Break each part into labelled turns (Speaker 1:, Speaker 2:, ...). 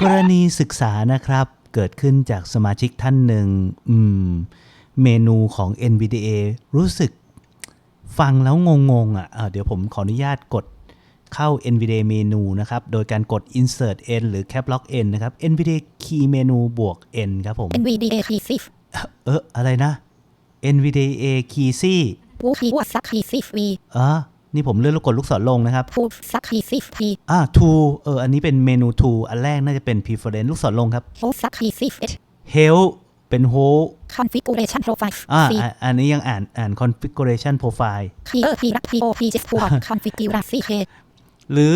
Speaker 1: กรณีศึกษานะครับ เกิดขึ้นจากสมาชิกท่านหนึ่งอืม เมนูของ NVDA รู้สึกฟังแล้วงงๆอะอะเดี๋ยวผมขออนุญาตกดเข้า NVDA เมนูนะครับ โดยการกด insert n หรือ cap lock n นะครับ NVDA key เมนูบวก n ครับผม
Speaker 2: NVDA key sif
Speaker 1: เอออะไรนะ NVDA key c
Speaker 2: ผู้คีย์ว่าซักคีย์ซิฟวี
Speaker 1: อะ นี่ผมเลื่อนลูกกดลูกศรลงนะครับ
Speaker 2: ผู้ซักคีย์ซิฟพี
Speaker 1: อ่า to เอออันนี้เป็นเมนู to อันแรกน่าจะเป็น preference ลูกศรลงครับ
Speaker 2: โฮซักคีย์ซิฟเอช
Speaker 1: help เป็น hold
Speaker 2: คอนฟิกูเรชันโปรไฟล์
Speaker 1: อ่า
Speaker 2: ซี
Speaker 1: อะอันนี้ยังอ่านอ่าน configuration profile
Speaker 2: คีเออร์พีรักพีโอพีเจสพูคอนฟิกูราซีเค
Speaker 1: หรือ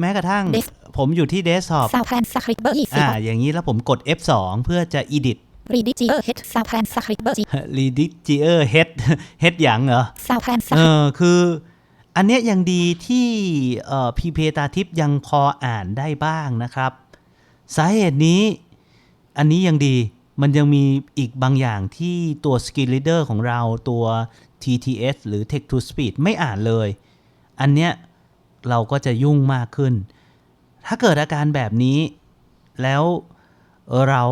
Speaker 1: แม้กระทั่ง
Speaker 2: Desk
Speaker 1: ผมอยู่ที่ desktop
Speaker 2: ซาวแพนซักริเบอร์ยี่สิบ
Speaker 1: อ่าอย่างนี้แล้วผมกด F2 เพื่อจะ edit
Speaker 2: รีดิจิเออร์เฮดซาวแพนซักริเบอร์จี
Speaker 1: rediger head head หยังเหรอ
Speaker 2: ซาวแพนซัก
Speaker 1: เออคือ อันเนี้ยยังดีที่เอ่อพีเพตาทิปยังพออ่านได้บ้างนะครับ สาเหตุนี้อันนี้ยังดีมันยังมีอีกบางอย่างที่ตัว Skill Reader ของเราตัว TTS หรือ Text to Speech ไม่อ่านเลย อันเนี้ยเราก็จะยุ่งมากขึ้น ถ้าเกิดอาการแบบนี้แล้วเรา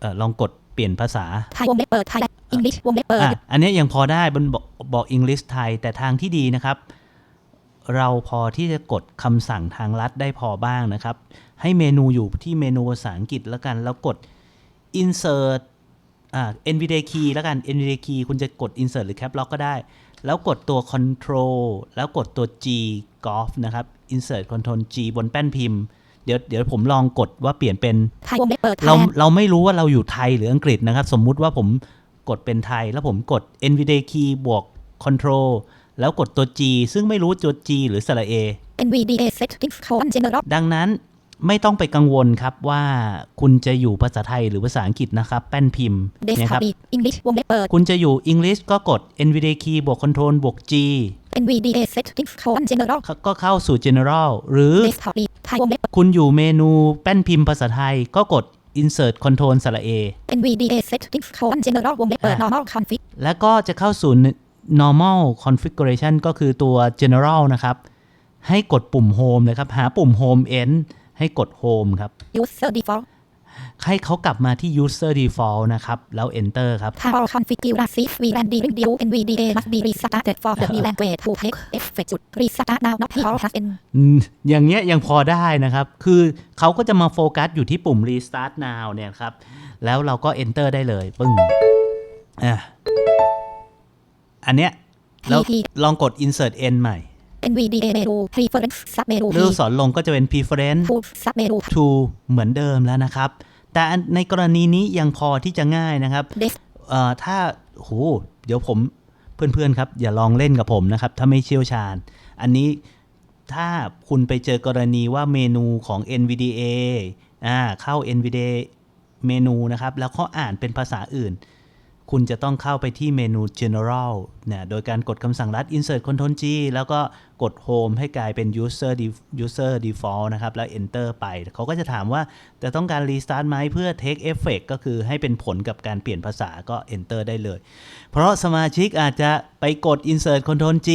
Speaker 1: เออลองกดเปลี่ยนภาษา
Speaker 2: ไทยวงเล็บเปิดไทยอังกฤษวงเล็บเปิด
Speaker 1: อะอันเนี้ยยังพอได้มันบอกบอกอังกฤษไทยแต่ทางที่ดีนะครับ เราพอที่จะกดคำสั่งทางลัดได้พอบ้างนะครับ ให้เมนูอยู่ที่เมนูภาษาอังกฤษแล้วกัน แล้วกด insert อ่า NVDA key แล้วกัน NVDA key คุณจะกด insert หรือ cap lock ก็ได้ แล้วกดตัว control แล้วกดตัว G golf นะครับ insert control G บนแป้นพิมพ์ เดี๋ยวเดี๋ยวผมลองกดว่าเปลี่ยนเป็น
Speaker 2: ไทยเปิด
Speaker 1: เราเราไม่รู้ว่าเราอยู่ไทยหรืออังกฤษนะครับ สมมุติว่าผมกดเป็นไทย แล้วผมกด NVDA key บวก control แล้วกดตัว G ซึ่งไม่รู้ตัว G หรือสระ A
Speaker 2: NVDA settings colon general
Speaker 1: ดังนั้นไม่ต้องไปกังวลครับว่าคุณจะอยู่ภาษาไทยหรือภาษาอังกฤษนะครับ แป้นพิมพ์เนี่ยค
Speaker 2: desktop
Speaker 1: รับ
Speaker 2: อังกฤษวงเล็บเปิด
Speaker 1: คุณจะอยู่ English ก็กด NVDA key บวก control บวก G
Speaker 2: NVDA settings colon general
Speaker 1: ก็เข้าสู่ general หรือ
Speaker 2: desktop ไทยวงเล็บ
Speaker 1: คุณอยู่เมนูแป้นพิมพ์ภาษาไทยก็กด insert control สระ A
Speaker 2: NVDA settings colon general วงเล็บเปิด normal config
Speaker 1: แล้วก็จะเข้าสู่ normal configuration ก็คือตัว general นะครับ ให้กดปุ่ม home นะครับ หาปุ่ม home end ให้กด home ครับ
Speaker 2: user default
Speaker 1: ให้เขากลับมาที่ user default นะครับ แล้ว enter ครับ
Speaker 2: Power configurasi VLAN during due NVDA must be restarted for the new language to take effect จุด restart now not here has been
Speaker 1: อืมอย่างเงี้ยยังพอได้นะครับ คือเขาก็จะมาโฟกัสอยู่ที่ปุ่ม restart now เนี่ยครับ แล้วเราก็ enter ได้เลย ปึ้งอะ อันเนี้ยแล้ว
Speaker 2: PP
Speaker 1: ลองกด insert n ใหม่
Speaker 2: NVDA menu preference sub menu
Speaker 1: เลือกสอนลงก็จะเป็น preference
Speaker 2: to sub menu
Speaker 1: to เหมือนเดิมแล้วนะครับ แต่อันในกรณีนี้ยังพอที่จะง่ายนะครับ
Speaker 2: desk
Speaker 1: เอ่อถ้าโหเดี๋ยวผมเพื่อนๆครับ อย่าลองเล่นกับผมนะครับ ถ้าไม่เชี่ยวชาญ อันนี้ถ้าคุณไปเจอกรณีว่าเมนูของ NVDA อ่าเข้า NVDA เมนูนะครับ แล้วเขาอ่านเป็นภาษาอื่น คุณจะต้องเข้าไปที่เมนู general เนี่ยโดยการกดคำสั่งรัด insert control G แล้วก็ กด home ให้กลายเป็น user def- user default นะครับ แล้ว enter ไป เขาก็จะถามว่าจะต้องการ restart ไหมเพื่อ take effect ก็คือให้เป็นผลกับการเปลี่ยนภาษาก็ enter ได้เลย เพราะสมาชิกอาจจะไปกด insert control G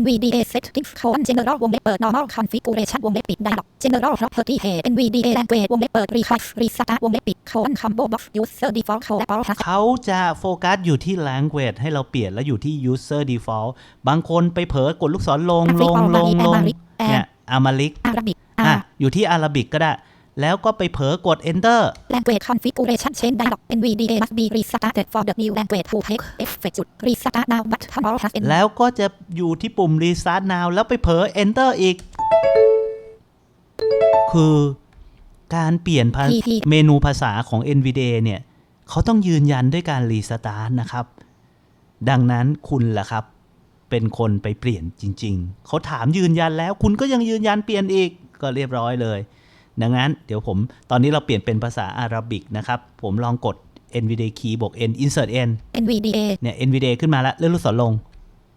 Speaker 2: NVDA settings colon general วงเล็บเปิด normal configuration วงเล็บปิด dialog general property head NVDA language วงเล็บเปิด refresh restart วงเล็บปิด colon combo box user default colon has
Speaker 1: เขาจะโฟกัสอยู่ที่ language ให้เราเปลี่ยนแล้วอยู่ที่ user default บางคนไปเผลอกดลูกศรลงลงลงลงเนี่ยอามาลิก
Speaker 2: Arabic
Speaker 1: อะ
Speaker 2: R
Speaker 1: อยู่ที่อาราบิกก็ได้ แล้วก็ไปเผลอกด enter
Speaker 2: language configuration change dialog NVDA must be restarted for the new language to take effect จุด restart now button all has been
Speaker 1: แล้วก็จะอยู่ที่ปุ่ม restart now แล้วไปเผลอ enter อีก คือการเปลี่ยนภา
Speaker 2: PP
Speaker 1: เมนูภาษาของ NVDA เนี่ย เขาต้องยืนยันด้วยการ restart นะครับ ดังนั้นคุณล่ะครับ เป็นคนไปเปลี่ยนจริง ๆ เขาถามยืนยันแล้ว คุณก็ยังยืนยันเปลี่ยนอีกก็เรียบร้อยเลย ดังนั้นเดี๋ยวผมตอนนี้เราเปลี่ยนเป็นภาษาอาหรับิกนะครับ ผมลองกด NVDA key บวก n insert n
Speaker 2: NVDA
Speaker 1: เนี่ย NVDA ขึ้นมาแล้วเลื่อนลูกศรลง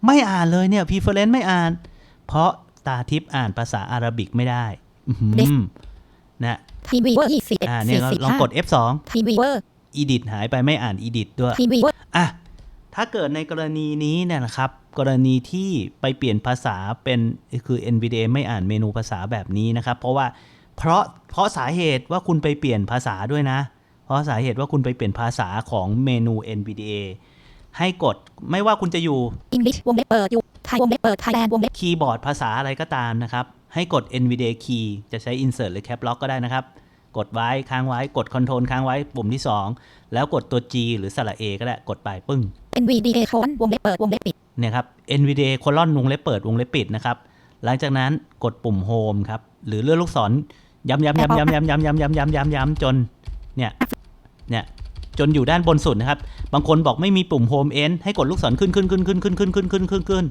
Speaker 1: ไม่อ่านเลยเนี่ย preference ไม่อ่าน เพราะตาทิพย์อ่านภาษาอาหรับิกไม่ได้อื้อหือ
Speaker 2: เด็ก
Speaker 1: นะ
Speaker 2: TVer 21
Speaker 1: อ่าเนี่ยลองกด F2
Speaker 2: TVer
Speaker 1: edit หายไปไม่อ่าน edit ด้วย
Speaker 2: TVer
Speaker 1: อะ ถ้าเกิดในกรณีนี้เนี่ยนะครับ กรณีที่ไปเปลี่ยนภาษาเป็นคือ NVDA ไม่อ่านเมนูภาษาแบบนี้นะครับ เพราะว่าเพราะเพราะสาเหตุว่าคุณไปเปลี่ยนภาษาด้วยนะ เพราะสาเหตุว่าคุณไปเปลี่ยนภาษาของเมนู NVDA ให้กดไม่ว่าคุณจะอยู่
Speaker 2: English วงเล็บเปิดอยู่ไทยวงเล็บเปิด Thailand วงเล็บ
Speaker 1: คีย์บอร์ดภาษาอะไรก็ตามนะครับ ให้กด NVDA key จะใช้ insert หรือ cap lock ก็ได้นะครับ กดไว้ค้างไว้กด control ค้างไว้ปุ่มที่ 2 แล้วกดตัว G หรือสระ A ก็ได้กดไปปึ้ง
Speaker 2: NVDA โคนวงเล็บเปิดวงเล็บปิด
Speaker 1: เนี่ยครับ NVDA โคลอนวงเล็บเปิดวงเล็บปิดนะครับ หลังจากนั้นกดปุ่ม Home ครับ หรือเลื่อนลูกศรย้ำย้ำย้ำย้ำย้ำย้ำย้ำย้ำย้ำย้ำย้ำจนเนี่ยเนี่ยจนอยู่ด้านบนสุดนะครับ บางคนบอกไม่มีปุ่ม Home End ให้กดลูกศรขึ้นขึ้นขึ้นขึ้นขึ้นขึ้นขึ้นขึ้นขึ้นขึ้น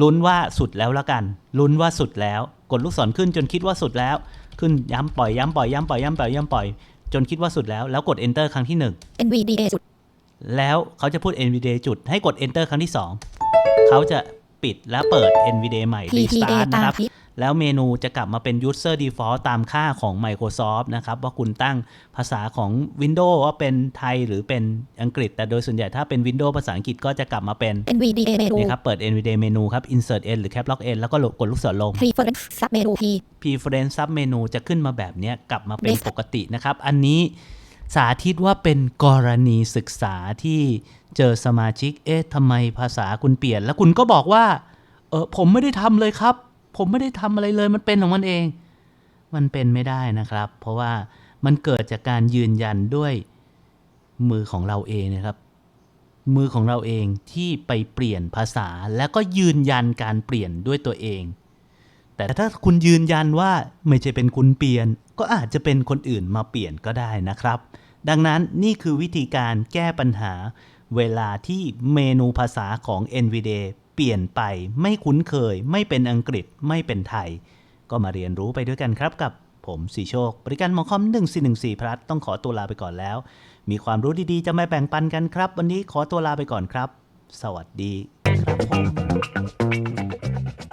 Speaker 1: ลุ้นว่าสุดแล้วละกัน ลุ้นว่าสุดแล้ว กดลูกศรขึ้นจนคิดว่าสุดแล้ว ขึ้นย้ำปล่อยย้ำปล่อยย้ำปล่อยย้ำปล่อยย้ำปล่อย จนคิดว่าสุดแล้ว แล้วกด Enter ครั้งที่หนึ่ง
Speaker 2: NVDA จุด
Speaker 1: แล้วเขาจะพูด NVDA จุดให้กด Enter ครั้งที่ 2 เขาจะปิดและเปิด NVDA ใหม่
Speaker 2: PTA
Speaker 1: Restart
Speaker 2: ตา
Speaker 1: นะครับ
Speaker 2: พิษ
Speaker 1: แล้วเมนูจะกลับมาเป็น User Default ตามค่าของ Microsoft นะครับ ว่าคุณตั้งภาษาของ Windows ว่าเป็นไทยหรือเป็นอังกฤษ แต่โดยส่วนใหญ่ถ้าเป็น Windows ภาษาอังกฤษก็จะกลับมาเป็น
Speaker 2: NVDA เมนู
Speaker 1: นี่ครับเปิด NVDA เมนูครับ Insert N หรือ Cap Lock N แล้วก็กดลูกศรลง
Speaker 2: Preference sub เมนู P
Speaker 1: Preference Sub เมนูจะขึ้นมาแบบเนี้ยกลับมาเป็น
Speaker 2: Basic
Speaker 1: ปกตินะครับ อันนี้ สาธิตว่าเป็นกรณีศึกษาที่เจอสมาชิก เอ๊ะทำไมภาษาคุณเปลี่ยน แล้วคุณก็บอกว่า เออผมไม่ได้ทำเลยครับ ผมไม่ได้ทำอะไรเลย มันเป็นของมันเอง มันเป็นไม่ได้นะครับ เพราะว่ามันเกิดจากการยืนยันด้วยมือของเราเองนะครับ มือของเราเองที่ไปเปลี่ยนภาษา แล้วก็ยืนยันการเปลี่ยนด้วยตัวเอง แต่ถ้าคุณยืนยันว่าไม่ใช่เป็นคุณเปลี่ยน ก็อาจจะเป็นคนอื่นมาเปลี่ยนก็ได้นะครับ ดังนั้นนี่คือวิธีการแก้ปัญหา เวลาที่เมนูภาษาของ NVDA เปลี่ยนไปไม่คุ้นเคย ไม่เป็นอังกฤษไม่เป็นไทย ก็มาเรียนรู้ไปด้วยกันครับกับผมสีโชค บริการมอคอม 1414พลัดต้องขอตัวลาไปก่อนแล้ว มีความรู้ดีๆ จะมาแบ่งปันกันครับ วันนี้ขอตัวลาไปก่อนครับ สวัสดีครับผม